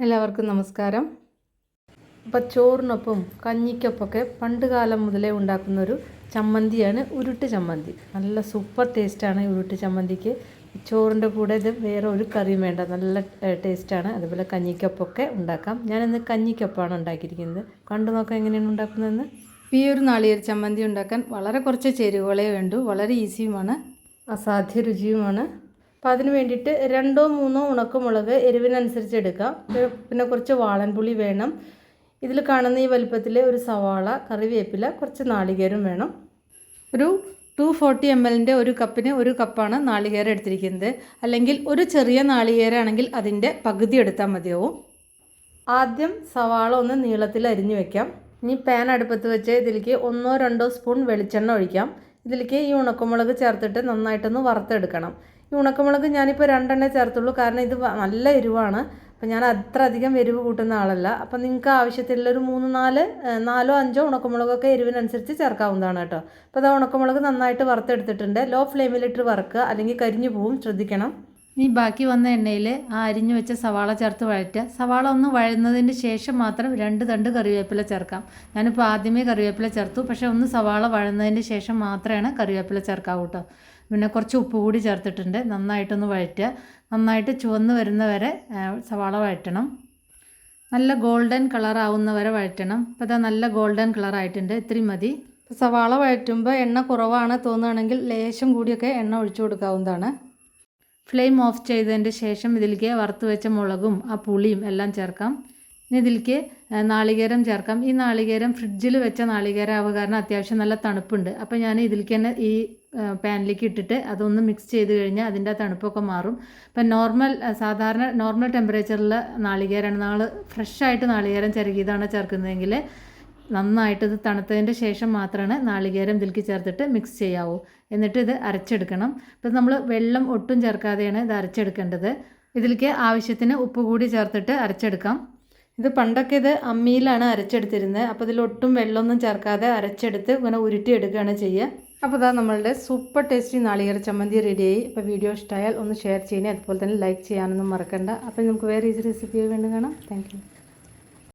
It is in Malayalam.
എല്ലാവർക്കും നമസ്കാരം. അപ്പോൾ ചോറിനൊപ്പം കഞ്ഞിക്കൊപ്പമൊക്കെ പണ്ട് കാലം മുതലേ ഉണ്ടാക്കുന്ന ഒരു ചമ്മന്തിയാണ് ഉരുട്ട് ചമ്മന്തി. നല്ല സൂപ്പർ ടേസ്റ്റാണ് ഉരുട്ട് ചമ്മന്തിക്ക്. ചോറിന്റെ കൂടെ ഇത് വേറെ ഒരു കറിയും വേണ്ട നല്ല ടേസ്റ്റാണ്. അതുപോലെ കഞ്ഞിക്കൊപ്പമൊക്കെ ഉണ്ടാക്കാം. ഞാനിന്ന് കഞ്ഞിക്കൊപ്പമാണ് ഉണ്ടാക്കിയിരിക്കുന്നത്. കണ്ടു നോക്കാം എങ്ങനെയാണ് ഉണ്ടാക്കുന്നതെന്ന്. ഈ ഒരു നാളികേര ചമ്മന്തി ഉണ്ടാക്കാൻ വളരെ കുറച്ച് ചേരുവകളേ വേണ്ടൂ. വളരെ ഈസിയുമാണ് അസാധ്യ രുചിയുമാണ്. അപ്പോൾ അതിന് വേണ്ടിയിട്ട് രണ്ടോ മൂന്നോ ഉണക്കമുളക് എരിവിനനുസരിച്ച് എടുക്കാം. പിന്നെ കുറച്ച് വാളൻപുളി വേണം. ഇതിൽ കാണുന്ന ഈ വലുപ്പത്തിൽ ഒരു സവാള കറിവേപ്പില കുറച്ച് നാളികേരം വേണം. ഒരു ടു ഫോർട്ടി എം എല്ലിന്റെ ഒരു കപ്പിന് ഒരു കപ്പാണ് നാളികേരം എടുത്തിരിക്കുന്നത്. അല്ലെങ്കിൽ ഒരു ചെറിയ നാളികേരമാണെങ്കിൽ അതിന്റെ പകുതി എടുത്താൽ മതിയാവും. ആദ്യം സവാള ഒന്ന് നീളത്തിൽ അരിഞ്ഞു വെക്കാം. ഇനി പാൻ അടുപ്പത്ത് വെച്ച് ഇതിലേക്ക് ഒന്നോ രണ്ടോ സ്പൂൺ വെളിച്ചെണ്ണ ഒഴിക്കാം. ഇതിലേക്ക് ഈ ഉണക്കമുളക് ചേർത്തിട്ട് നന്നായിട്ടൊന്ന് വറുത്തെടുക്കണം. ഈ ഉണക്കമുളക് ഞാനിപ്പോൾ രണ്ടെണ്ണേ ചേർത്തുള്ളൂ. കാരണം ഇത് നല്ല എരിവാണ്. അപ്പം ഞാൻ അത്ര അധികം എരിവ് കൂട്ടുന്ന ആളല്ല. അപ്പം നിങ്ങൾക്ക് ആവശ്യത്തിലുള്ള ഒരു മൂന്ന് നാല് നാലോ അഞ്ചോ ഉണക്കമുളകൊക്കെ എരിവിനനുസരിച്ച് ചേർക്കാവുന്നതാണ് കേട്ടോ. അപ്പോൾ അത് ഉണക്കമുളക് നന്നായിട്ട് വറുത്തെടുത്തിട്ടുണ്ട്. ലോ ഫ്ലെയിമിലിട്ട് വറുക്കുക. അല്ലെങ്കിൽ കരിഞ്ഞു പോവും. ശ്രദ്ധിക്കണം. ഇനി ബാക്കി വന്ന എണ്ണയിൽ ആ അരിഞ്ഞു വെച്ച സവാള ചേർത്ത് വഴറ്റുക. സവാള ഒന്ന് വഴന്നതിന് ശേഷം മാത്രം രണ്ട് തണ്ട് കറിവേപ്പില ചേർക്കാം. ഞാനിപ്പോൾ ആദ്യമേ കറിവേപ്പില ചേർത്തു. പക്ഷേ ഒന്ന് സവാള വഴന്നതിന് ശേഷം മാത്രമാണ് കറിവേപ്പില ചേർക്കാവൂ കേട്ടോ. പിന്നെ കുറച്ച് ഉപ്പ് കൂടി ചേർത്തിട്ടുണ്ട്. നന്നായിട്ടൊന്ന് വഴറ്റുക. നന്നായിട്ട് ചുവന്ന് വരുന്ന വരെ സവാള വഴറ്റണം. നല്ല ഗോൾഡൻ കളർ ആവുന്ന വരെ വഴറ്റണം. അപ്പോൾ ഇതാ നല്ല ഗോൾഡൻ കളർ ആയിട്ടുണ്ട്. ഇത്രയും മതി. സവാള വഴറ്റുമ്പോൾ എണ്ണ കുറവാണ് തോന്നുകയാണെങ്കിൽ ലേശം കൂടിയൊക്കെ എണ്ണ ഒഴിച്ചു കൊടുക്കാവുന്നതാണ്. ഫ്ലെയിം ഓഫ് ചെയ്തതിന്റെ ശേഷം ഇതിലേക്ക് വറുത്ത് വെച്ച മുളകും ആ പുളിയും എല്ലാം ചേർക്കാം. ഇനി ഇതിലേക്ക് നാളികേരം ചേർക്കാം. ഈ നാളികേരം ഫ്രിഡ്ജിൽ വെച്ച നാളികേരം ആവുക കാരണം അത്യാവശ്യം നല്ല തണുപ്പുണ്ട്. അപ്പോൾ ഞാൻ ഇതിലേക്ക് തന്നെ ഈ പാനിലേക്ക് ഇട്ടിട്ട് അതൊന്ന് മിക്സ് ചെയ്ത് കഴിഞ്ഞാൽ അതിന്റെ തണുപ്പൊക്കെ മാറും. ഇപ്പം നോർമൽ സാധാരണ നോർമൽ ടെമ്പറേച്ചറിൽ നാളികേരമാണ് നമ്മൾ ഫ്രഷായിട്ട് നാളികേരം ചിരകിയതാണ് ചേർക്കുന്നതെങ്കിൽ നന്നായിട്ട് ഇത് തണുത്തതിന്റെ ശേഷം മാത്രമാണ് നാളികേരം ഇതിലേക്ക് ചേർത്തിട്ട് മിക്സ് ചെയ്യാവൂ. എന്നിട്ട് ഇത് അരച്ചെടുക്കണം. ഇപ്പം നമ്മൾ വെള്ളം ഒട്ടും ചേർക്കാതെയാണ് ഇത് അരച്ചെടുക്കേണ്ടത്. ഇതിലേക്ക് ആവശ്യത്തിന് ഉപ്പ് കൂടി ചേർത്തിട്ട് അരച്ചെടുക്കാം. ഇത് പണ്ടൊക്കെ ഇത് അമ്മിയിലാണ് അരച്ചെടുത്തിരുന്നത്. അപ്പോൾ ഇതിൽ ഒട്ടും വെള്ളമൊന്നും ചേർക്കാതെ അരച്ചെടുത്ത് ഇങ്ങനെ ഉരുട്ടി ഉരുട്ടിയെടുക്കുകയാണ് ചെയ്യുക. അപ്പോൾ ഇതാ നമ്മളുടെ സൂപ്പർ ടേസ്റ്റി നാളികേര ചമ്മന്തി റെഡിയായി. അപ്പോൾ വീഡിയോ ഇഷ്ടമായാൽ ഒന്ന് ഷെയർ ചെയ്യണേ. അതുപോലെ തന്നെ ലൈക്ക് ചെയ്യാനൊന്നും മറക്കണ്ട. അപ്പോൾ നമുക്ക് വേറെ ഈസി റെസിപ്പി വേണ്ടി കാണാം. താങ്ക്